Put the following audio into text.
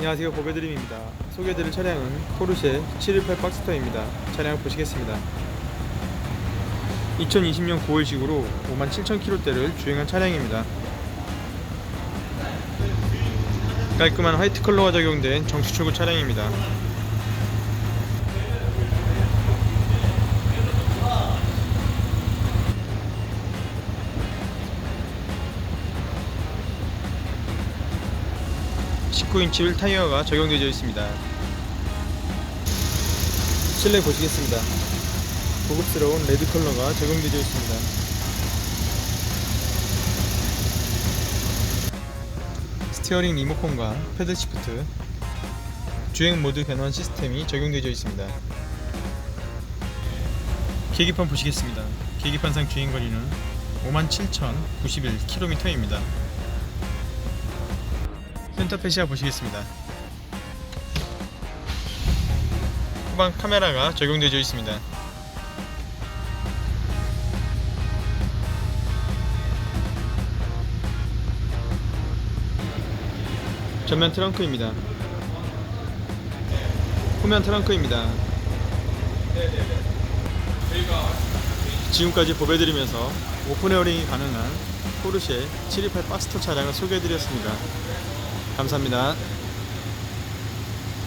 안녕하세요. 보배드림입니다. 소개해드릴 차량은 포르쉐 718 박스터입니다. 차량을 보시겠습니다. 2020년 9월식으로 57,000km대를 주행한 차량입니다. 깔끔한 화이트 컬러가 적용된 정식 출고 차량입니다 (19인치) 휠 타이어가 적용되어 있습니다. 실내 보시겠습니다. 고급스러운 레드 컬러가 적용되어 있습니다. 스티어링 리모컨과 패들 시프트 주행 모드 변환 시스템이 적용되어 있습니다. 계기판 보시겠습니다. 계기판상 주행 거리는 57,091km입니다 센터페시아 보시겠습니다. 후방 카메라가 적용되어 있습니다. 전면 트렁크입니다. 후면 트렁크입니다. 지금까지 보배드리면서 오픈 에어링이 가능한 포르쉐 728 박스터 차량을 소개해드렸습니다 감사합니다.